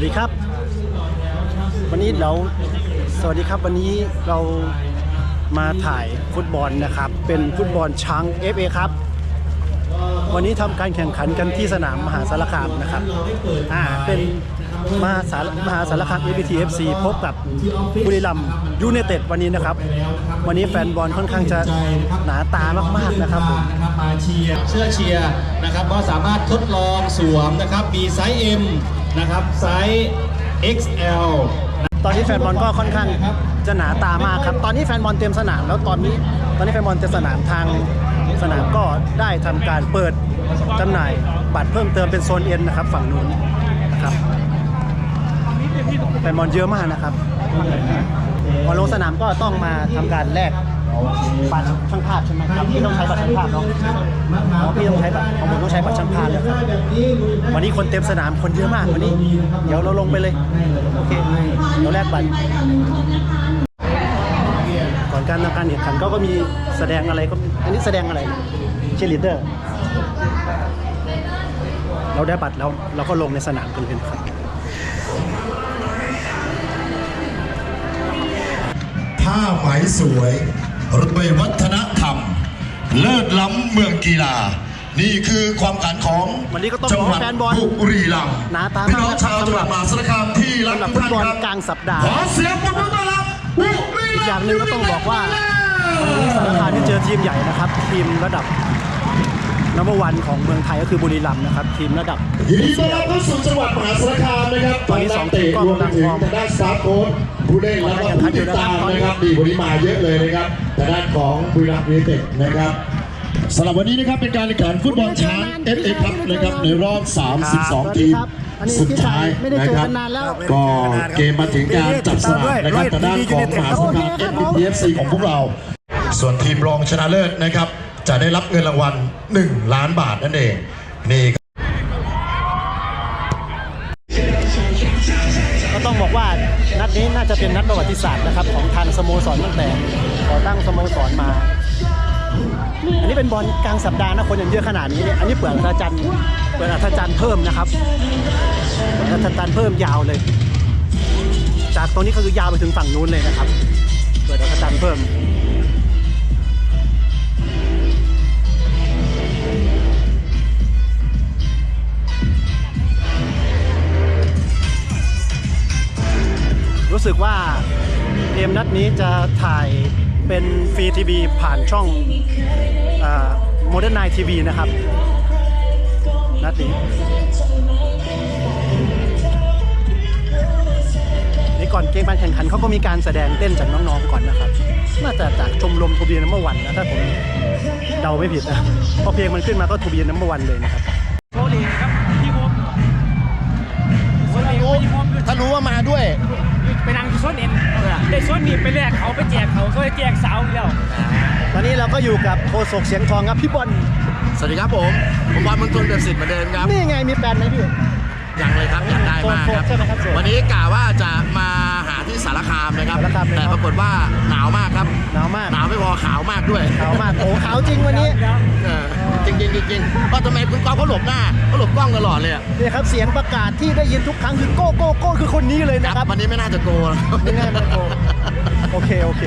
วัสดีครับ วันนี้เราสวัสดีครับวันนี้เรามาถ่ายฟุตบอลนะครับ เป็นฟุตบอลช้าง FA ครับ วันนี้ทำการแข่งขันกันที่สนามมหาสารคามนะครับอ่าเป็นมหาสารมหาสารคาม ABT FC พบกับบุรีรัมย์ยูไนเต็ดวันนี้นะครับ วันนี้แฟนบอลค่อนข้างจะหนาตามากๆนะครับมนะครับมาเชียร์เสื้อเชียร์นะครับก็สามารถทดลองสวมนะครับมีไซส์ M นะครับไซส์ XL ตอนนี้แฟนบอลก็ค่อนข้างจะหนาตามากครับ ตอนนี้แฟนบอลเต็มสนามแล้วตอนนี้ ตอนนี้แฟนบอลเต็มสนามทางสนามก็ได้ทำการเปิดจำหน่ายบัตรเพิ่มเติมเป็นโซนเอ็นนะครับ ฝั่งนู้นนะครับแฟนบอลเยอะมากนะครับพอลงสนามก็ต้องมาทำการแลก บัตรช่างภาพใช่ไหมครับพี่ต้องใช้บัตรช่างภาพเนาะอ๋อพี่ต้องใช้บัตรของผมต้องใช้บัตรช่างภาพเลยครับวันนี้คนเต็มสนามคนเยอะมากวันนี้ เดี๋ยวเราลงไปเลยโอเคเราแลกบัตรก่อนการทำการแข่งขันก็ก็มีแสดงอะไรก็อันนี้แสดงอะไรเชียร์ลีดเดอร์เราได้บัตรแล้วเราก็ลงในสนามกันเลยนะครับผ้าไหมสวย รถเมย์วัฒนธรรม เลิศล้ำเมืองกีฬา นี่คือความขันของวันนี้ก็ต้องจังบอกหวัว่าดแฟนบอลบุรีรัมย์หนาตาพี่มากน้องนะครับชาวจังหวัดมหาสารคามที่รักสำหรับทุฟุกตท่านบอลครับกลางสัปดาห์ขอเสียงปรบมือต้อนรับบุรีรัมย์อีกอย่างหนึ่งก็ต้องบอกว่าสารคามที่เจอทีมใหญ่นะครับ ทีมระดับนัมเบอร์วันของเมืองไทยก็คือบุรีรัมย์นะครับ ทีมระดับยินดีต้อนรับเข้าสู่จังหวัดมหาสารคามนะครับตอนนี้สองทีมก็รวมไปถึงกำลังพร้อมทางด้านสตาฟโค้ชผู้เล่นแล้วก็ผู้ติดตามนะครับดีวันนี้มาเยอะเลยนะครับ ทางด้านของบุรีรัมย์ยูไนเต็ดนะครับสำหรับวันนี้นะครับเป็นการแข่งขันฟุตบอลช้างเอฟเอครับนะครับในรอบ 32 ทีมอันนี้สุดพี่ท้ายไม่ได้นะเจอครับกันนานแล้วก็เกมมาถึงการจับสลากนะครับทางด้านของมหาสารคาม FPFC ของพวกเรา ส่วนทีมรองชนะเลิศนะครับจะได้รับเงินรางวัล 1 ล้านบาทนั่นเองนี่ จะเป็นนัดประวัติศาสตร์นะครับของทางสโมสรตั้งแต่ก่อตั้งสโมสรมา อันนี้เป็นบอลกลางสัปดาห์นะคนยังเยอะขนาดนี้เนี่ยอันนี้เปลือกอัศจรรย์เปลือกอัศจรรย์เพิ่มนะครับเปิดอกอัศจรรย์เพิ่มยาวเลย จากตรงนี้ก็คือยาวไปถึงฝั่งนู้นเลยนะครับ เปลือกอัศจรรย์เพิ่ม รู้สึกว่าเกมนัดนี้จะถ่ายเป็นฟรีทีวีผ่านช่องโมเดิร์นไนทีวีนะครับ นัดนี้ นี่ก่อนเกมการแข่งขันเขาก็มีการแสดงเต้นจากน้องๆก่อนนะครับ น่าจะจากชมรมทูบีนัมเบอร์วันนะ ถ้าผมเดาไม่ผิดนะ พอเพลงมันขึ้นมาก็ทูบีนัมเบอร์วันเลยนะครับ นนี้ไปแลกเขาไปแจกเขาเขาไปแจกสาวอีกแล้วตอนนี้เราก็อยู่กับโคศกเสียงทองครับพี่บอลสวัสดีครับผมผมบอลเมืองชนเดือดสิทธิ์เหมือนเดิมครับนี่ไงมีแฟนไหมพี่ ยังเลยครับอยากได้มากครับโสดใช่ไหมครับโสดวันนี้กะว่าจะมาหาที่สารคามนะครับ สารคามเลยแต่เนอะปรากฏว่าหนาวมากครับ หนาวมากหนาวไม่พอขาวมากด้วยขาวมากโอ้ขาวจริงวันนี้เออจริงจริงๆจริงๆก็ทำไมคุณก๊อฟเขาหลบหน้าเขาหลบกล้องตลอดเลยอะนี่ครับเสียงประกาศที่ได้ยินทุกครั้งคือโก้โก้โก้คือคนนี้เลยนะคครัรับบวันนี้ไม่น่าจะโกน ไม่ง่ายมันโก โอเคโอเค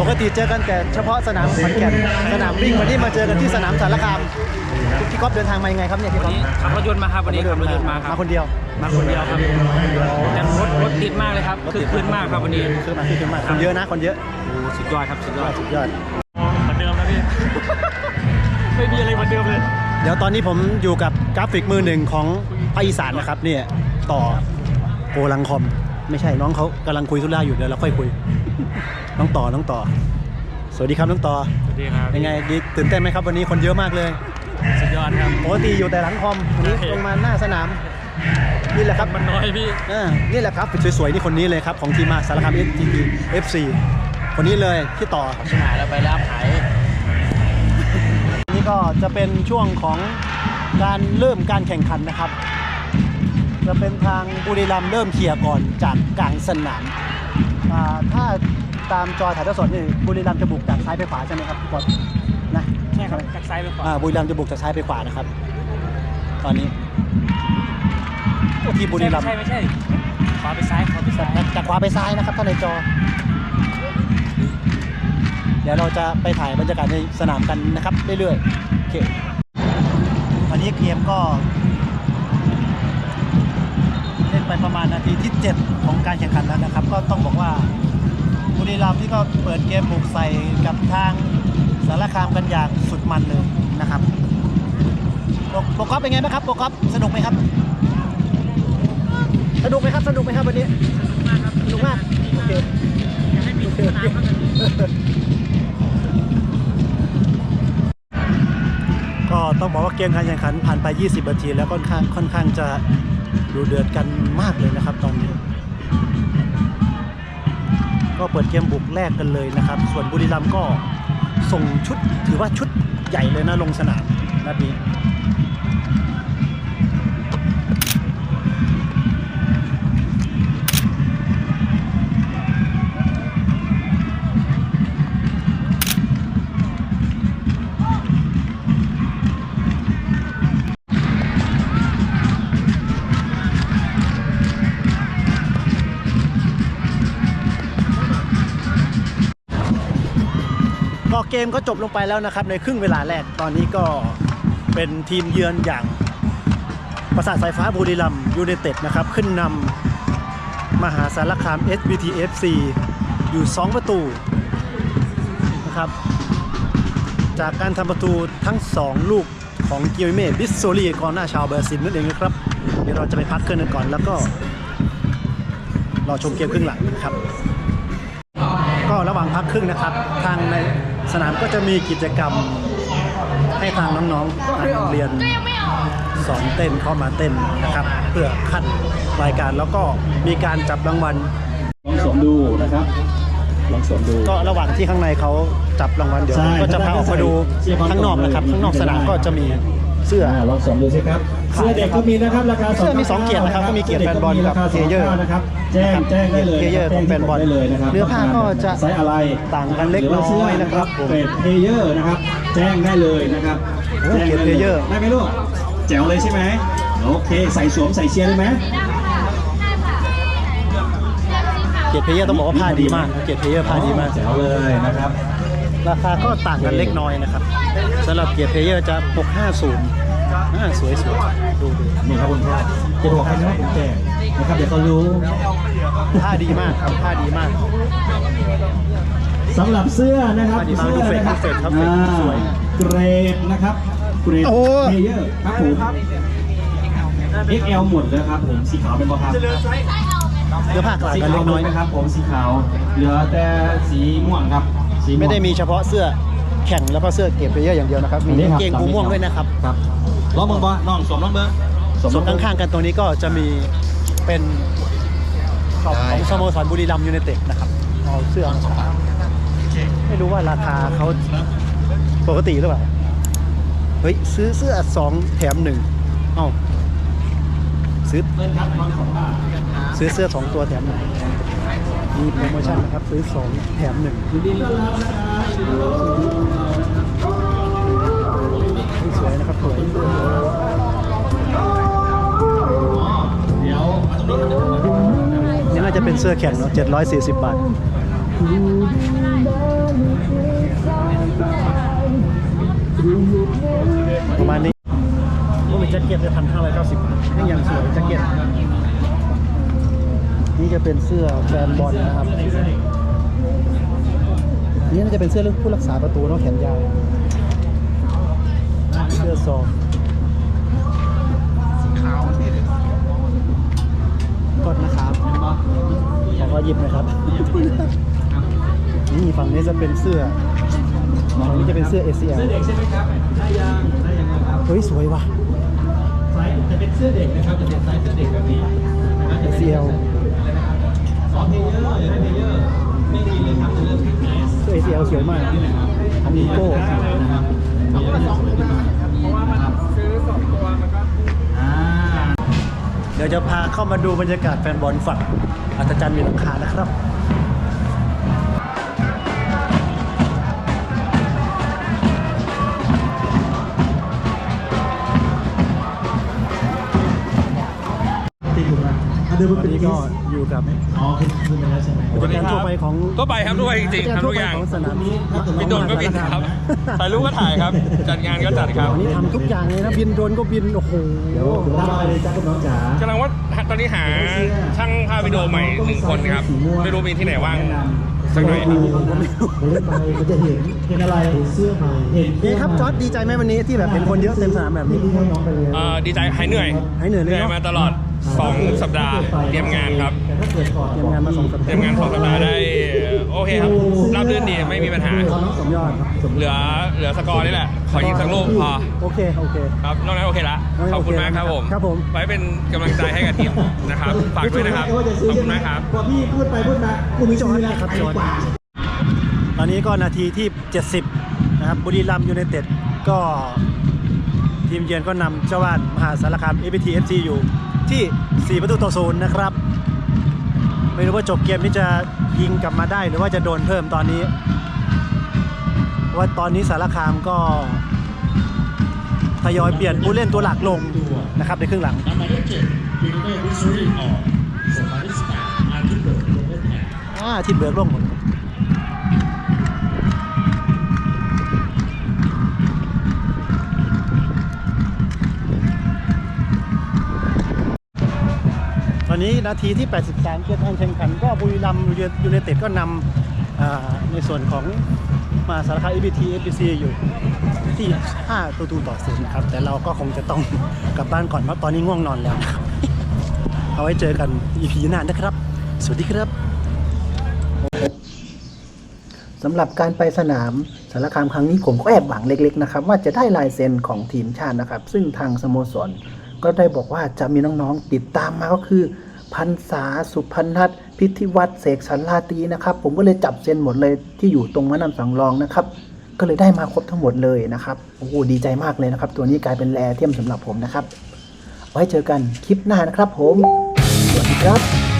ปกติเจอกันแต่เฉพาะสนามขอนแก่นสนามวิ่งวันนี้มาเจอกันที่สนามสารคามพี่ก๊อฟเดินทางมายังไงครับเนี่ยพี่ก๊อฟวันนี้ขับรถยนต์มาครับวันนี้ขับรถยนต์มาครับ มาคนเดียวมาคนเดียวครับแต่รถรถติดมากเลยครับคือคืนมากครับวันนี้คือมาคือมาคนเยอะนะคนเยอะโอ้สุดยอดครับสุดยอดสุดยอดเหมือนเดิมนะพี่ ไม่มีอะไรเหมือนเดิมเลย เดี๋ยวตอนนี้ผมอยู่กับกราฟิกมือหนึ่งของภาคอีสานนะครับเนี่ยต่อโกลังคอม ไม่ใช่น้องเขากำลังคุยธุระอยู่เดี๋ยวเราค่อยคุย น้องต่อน้องต่อ สวัสดีครับน้องต่อสวัสดีครับยังไงดีตื่นเต้นไหมครับวันนี้คนเยอะมากเลยสุดยอดครับปกติอยู่แต่หลังคอมวันนี้ลงมาหน้าสนามนี่แหละครับมันน้อยพี่อ่านี่แหละครับสวยๆนี่คนนี้เลยครับของทีมมาสารคามเอสทีพีเอฟซีคนนี้เลยพี่ต่อชนะแล้วไปรับหายนี่ก็จะเป็นช่วงของการเริ่มการแข่งขันนะครับ จะเป็นทางบุรีรัมย์เริ่มเคลียร์ก่อนจากกลางสนามอ่า ถ้าตามจอถ่ายทอดสดนี่บุรีรัมย์จะบุกจากซ้ายไปขวาใช่ไหมครับพี่บอลนะใช่ครับจากซ้ายไปขวาอ่าบุรีรัมย์จะบุกจากซ้ายไปขวานะครับ ตอนนี้โอ้ทีมบุรีรัมย์ไม่ใช่ไม่ใช่ขวาไปซ้ายขวาไปซ้ายจากขวาไปซ้ายนะครับท่านในจอ เดี๋ยวเราจะไปถ่ายบรรยากาศในสนามกันนะครับเรื่อยๆโอเควันนี้เกมก็เล่นไปประมาณนาทีที่ 7 ของการแข่งขันแล้วนะครับ ก็ต้องบอกว่าบุรีรัมย์ที่ก็เปิดเกมบุกใส่กับทางสารคามกันอย่างสุดมันเลยนะครับโปรกอฟเป็นไงบ้างครับโปรกอฟสนุกไหมครับ สนุกไหมครับสนุกไหมครับวันนี้สนุกมากโอเคโอเคโอเคก็ต้องบอกว่าเกมการแข่งขันผ่านไป 20 นาทีแล้วค่อนข้างค่อนข้างจะ ดูเดือดกันมากเลยนะครับตอนนี้ ก็เปิดเกมบุกแรกกันเลยนะครับ ส่วนบุรีรัมย์ก็ส่งชุดถือว่าชุดใหญ่เลยนะลงสนามนัดนี้ เกมก็จบลงไปแล้วนะครับในครึ่งเวลาแรกตอนนี้ก็เป็นทีมเยือนอย่างประสาทสายฟ้าบุรีรัมย์ยูไนเต็ดนะครับขึ้นนำมหาสารคาม SBTFC อยู่ 2 ประตูนะครับจากการทำประตูทั้ง 2 ลูกของเกียวเม่บิสโซลีกองหน้าชาวเบอร์ซินนั่นเองนะครับ เดี๋ยวเราจะไปพักเครื่องกันก่อนแล้วก็รอชมเกมครึ่งหลังนะครับ ก็ระหว่างพักครึ่งนะครับ ทางใน สนามก็จะมีกิจกรรมให้ทางน้องๆทางโรงเรียนสอนเต้นเข้ามาเต้นนะครับ เพื่อคัดรายการแล้วก็มีการจับรางวัลลองสวมดูนะครับลองสวมดู ก็ระหว่างที่ข้างในเขาจับรางวัลเดี๋ยวใช่ก็จะพาออกมาดูข้างนอกนะครับ ข้างนอกสนามก็จะมี เสื้ออ่าลองสวมดูสิครับเสื้อเด็กก็มีนะครับราคาเสื้อมีสองเกียรตินะครับก็มีเกียรติแฟนบอลกับราคาเพลเยอร์นะครับแจ้งแจ้งได้เลยเพลเยอร์ของแฟนบอลได้เลยนะครับเนื้อผ้าก็จะไซส์อะไรต่างกันเล็กน้อยนะครับหว่าเสื้อเกรดเพลเยอร์นะครับแจ้งได้เลยนะครับโอ้แจ้งเกรดเพลเยอร์ได้ไหมลูกแจ๋วเลยใช่ไหมโอเคใส่สวมใส่เชียร์ได้ไหมเกียรติเพลเยอร์ต้องบอกว่าผ้าดีมากเกียรติเพลเยอร์ผ้าดีมากแจ๋วเลยนะครับ ราคาก็ต่างกันเล็กน้อยนะครับสำหรับเกียร์เพลเยอร์จะ 650อ่าสวยๆดูดูนี่ครับคุณพ่อจะบอกให้นะคุณแก่นะครับเดี๋ยวเขารู้ผ้าดีมากครับผ้าดีมากสำหรับเสื้อนะครับอันนี้มาดูเฟรมนะครับดูเฟรมครับเฟรมอ่าสวยเกรดนะครับเกรดโอ้เพลเยอร์ครับผม XL หมดแล้วครับผมสีขาวเป็นบอครับเสื้อผ้าต่างสีกันขาเล็วกหมน้ดอยนะครับผมสีขาวเหลือแต่สีม่วงครับ สีวง ไม่ได้มีเฉพาะเสื้อแข่งแล้วก็เสื้อเกียร์เพลเยอร์อย่างเดียวนะครับ มีอันนี้กางครับเกงกูม่วงด้วยนะครับ ครับลองเบิ้งบ่น้องสวมลองเบิ้งส่วนข้างๆกันตรงนี้ก็จะมีเป็นช็อปของสโมสรบุรีรัมย์ยูไนเต็ดนะครับเอาเสื้อมาขายไม่รู้ว่าราคาเขาปกติหรือเปล่า เฮ้ย ซื้อเสื้อสองแถมหนึ่งเอ้าซื้อ เบิ้งครับลองสองบาทซื้อเสื้อสองตัวแถมหนึ่ง มีโปรโมชั่นนะครับ ซื้อสองแถมหนึ่งนี่สวยนะครับสวยเดี๋ยวมาตรงนี้กันเดี๋ยวผมนี่น่าจะเป็นเสื้อแข่งเนาะ740 บาทประมาณนี้ก็เป็นแจ็คเก็ตเลยพันห้าร้อยเก้าสิบบาทนี่ยังสวยแจ็คเก็ต นี่จะเป็นเสื้อแฟนบอลนะครับนี่น่าจะเป็นเสื้อเรื่องผู้รักษาประตูเนาะแขนยาวเสื้อซองกดนะครับขอขอหยิบหนะครับ นี่ฝั่งนี้จะเป็นเสื้อฝั่งนี้จะเป็นเสื้อ ACL เสื้อเด็กใช่ไหมครับได้ยังได้ยังนะครับเฮ้ยสวยว่ะไซส์จะเป็นเสื้อเด็กนะครับจะเป็นไซส์เสื้อเด็กแบบนี้นะครับจะเป็น ACL ส องเพลเยอร์อยากได้เพลเยอร์ไม่มีเลยครับจะเลือกที่แอสเอซีเอลเขียวมากนี่นะครับของอีโก้นะครับสองขึ้นมาเพราะว่ามันซื้อสองตัวมันก็อ่าเดี๋ยวจะพาเข้ามาดูบรรยากาศแฟนบอลฝั่งอัศจรรย์มีหลังคานะครับ วันนี้ก็อยู่กับอ๋อขึ้นขึ้นไปแล้วใช่ไหมผู้จัดการทั่วไปของก็ไปครับด้วยจริงๆผู้จัดทำทุกอย่างทั่วไปของสนามบินโดรนก็บินครับถ่ายรูปก็ถ่ายครับ จัดงานก็จัดครับวันนี้ทำทุกอย่างเลยนะบินโดรนก็บินโอ้โหทำอะไรเลยจ้าคุณน้องจ๋ากำลังว่าตอนนี้หาช่างภาพวิดีโอใหม่หนึ่งคนครับ ไม่รู้มีที่ไหนว่าง สักหน่อยครับเล่นไปมันจะเห็นเห็นอะไรเสื้อใหม่เห็นนี่ครับจอร์ดดีใจไหมวันนี้ที่แบบเห็นคนเยอะเต็มสนามแบบนี้ ให้น้องไปเลย เอ่อดีใจหายเหนื่อยหายเหนื่อยเลยเนอะ มาตลอด 2สัปดาห์ เตรียมงานครับแต่ถ้าเกิดก่อนเตรียมงานมาสองสัปเตดารียมห์งานสองสัปดาห์ได้โอเคครับราบรื่นดีไม่มีปัญหาสมยอดเหลือเหลือสกอร์นี่แหละ ขอยิงสักลูกพอโอเคโอเค ครับนอกนั้นโอเคละขอบคุณมากครับผมครับผม ไว้เป็นกำลังใจให้กับทีมนะครับฝากด้วยนะครับขอบคุณมากครับ พอพี่พูดไปพูดมากูมีจอร์ดนะครับจอร์ดตอนนี้ก็นาทีที่ 70 นะครับบุรีรัมย์ยูไนเต็ดก็ทีมเยือนก็นำเจ้าบ้านมหาสารคาม APT FC อยู่ ที่ 4 ประตูต่อศูนย์นะครับ ไม่รู้ว่าจบเกมนี้จะยิงกลับมาได้หรือว่าจะโดนเพิ่มตอนนี้เพราะว่าตอนนี้สารคามก็ทยอยเปลี่ยนผู้เล่นตัวหลักลงนะครับในครึ่งหลังนำหมายเลขเจ็ดวินเนอร์วิสซูรีออกส่งหมายเลขสิบแปดอาร์ติเบิร์ดลงเล่นแทนอ่าทีมเบิร์กลงหมด อนนี้นาทีที่ 83 เกมการแข่งขันก็บุรีรัมย์ยูไนเต็ดก็นำในส่วนของมาสารคาม EBT FBC อยู่ที่ 5 ประตูต่อศูนย์ครับ แต่เราก็คงจะต้องกลับบ้านก่อนเพราะตอนนี้ง่วงนอนแล้วครับเอาไว้เจอกัน EP หน้านะครับ สวัสดีครับสำหรับการไปสนามสารคามครั้งนี้ผมก็แอบหวังเล็กๆนะครับว่าจะได้ลายเซ็นของทีมชาตินะครับ ซึ่งทางสโมสรก็ได้บอกว่าจะมีน้องๆติดตามมาก็คือ พันษาสุพนัทพิธิวัตรเสกสรรลาตีนะครับ ผมก็เลยจับเซนหมดเลยที่อยู่ตรงมะนำสังรองนะครับ ก็เลยได้มาครบทั้งหมดเลยนะครับโอ้โหดีใจมากเลยนะครับ ตัวนี้กลายเป็นแรเทียมสำหรับผมนะครับ ไว้เจอกันคลิปหน้านะครับผมสวัสดีครับ